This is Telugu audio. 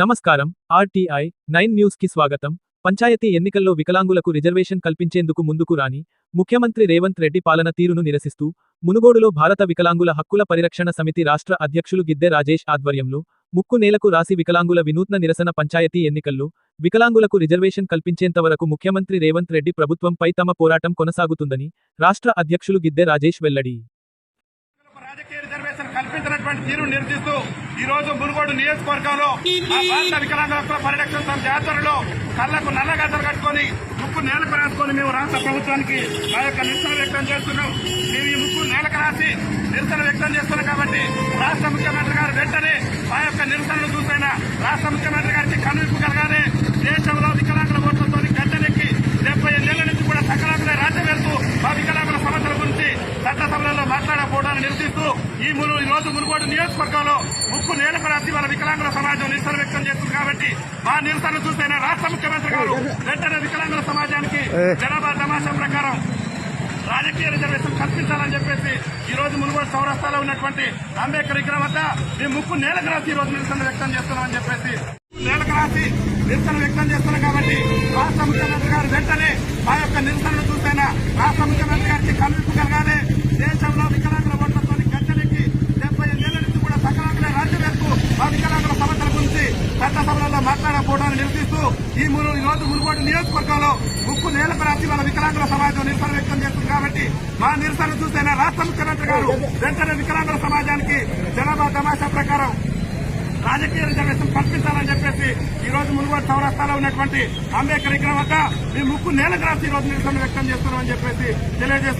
నమస్కారం. ఆర్టీఐ నైన్ న్యూస్కి స్వాగతం. పంచాయతీ ఎన్నికల్లో వికలాంగులకు రిజర్వేషన్ కల్పించేందుకు ముందుకు రాని ముఖ్యమంత్రి రేవంత్ రెడ్డి పాలన తీరును నిరసిస్తూ మునుగోడులో భారత వికలాంగుల హక్కుల పరిరక్షణ సమితి రాష్ట్ర అధ్యక్షులు గిద్దె రాజేష్ ఆధ్వర్యంలో ముక్కు నేలకు రాసి వికలాంగుల వినూత్న నిరసన పంచాయతీ ఎన్నికల్లో వికలాంగులకు రిజర్వేషన్ కల్పించేంతవరకు ముఖ్యమంత్రి రేవంత్ రెడ్డి ప్రభుత్వంపై తమ పోరాటం కొనసాగుతుందని రాష్ట్ర అధ్యక్షులు గిద్దె రాజేష్ వెల్లడి. రిజర్వేషన్ కల్పించినటువంటి తీరు నిరసిస్తూ ఈ రోజు మునుగోడు నియోజకవర్గంలో వికలాంగుల హక్కుల పరిరక్షణ సమితి ఆధ్వర్యంలో కళ్ళకు నల్లగద్దలు కట్టుకొని ముక్కు నేలకు రాసుకొని మేము రాష్ట్ర ప్రభుత్వానికి మా యొక్క నిరసన వ్యక్తం చేస్తున్నాం. మేము ఈ ముక్కు నేలకు రాసి నిరసన వ్యక్తం చేస్తున్నాం కాబట్టి రాష్ట్ర ముఖ్యమంత్రి గారు వెంటనే మా యొక్క నిరసనలు చూసైనా మాట్లాడకపోవడాన్ని నిరసిస్తూ ఈ ఈ రోజు మునుగోడు నియోజకవర్గంలో ముక్కు నేలకు రాసి వాళ్ళ వికలాంగుల సమాజం నిరసన వ్యక్తం చేస్తుంది కాబట్టి మా నిరసన చూసైనా రాష్ట్ర ముఖ్యమంత్రి గారు వెంటనే వికలాంగుల సమాజానికి జనాభా తమాషా ప్రకారం రాజకీయ రిజర్వేషన్ కల్పించాలని చెప్పేసి ఈ రోజు మునుగోడు చౌరస్తాలో ఉన్నటువంటి అంబేద్కర్ విగ్రహం వద్ద మేము ముక్కు నేలకు రాసి ఈ రోజు నిరసన వ్యక్తం చేస్తున్నామని చెప్పేసి నేలకు రాసి నిరసన వ్యక్తం చేస్తున్నాం కాబట్టి రాష్ట్ర ముఖ్యమంత్రి గారు వెంటనే మా యొక్క నిరసనను చట్టసభలలో మాట్లాడకపోవడాన్ని నిరసిస్తూ ఈ ఈ రోజు మునుగోడు నియోజకవర్గంలో ముక్కు నేలకు రాసి వాళ్ళ వికలాంగుల సమాజం నిరసన వ్యక్తం చేస్తుంది కాబట్టి మా నిరసన చూస్తేనే రాష్ట్ర ముఖ్యమంత్రి గారు వెంటనే వికలాంగుల సమాజానికి జనాభా తమాషా ప్రకారం రాజకీయ రిజర్వేషన్ కల్పించాలని చెప్పేసి ఈ రోజు మునుగోడు చౌరస్తాలో ఉన్నటువంటి అంబేద్కర్ విగ్రహం వద్ద మీ ముక్కు నేలకు రాసి ఈ రోజు నిరసన వ్యక్తం చేస్తున్నామని చెప్పేసి తెలియజేస్తున్నారు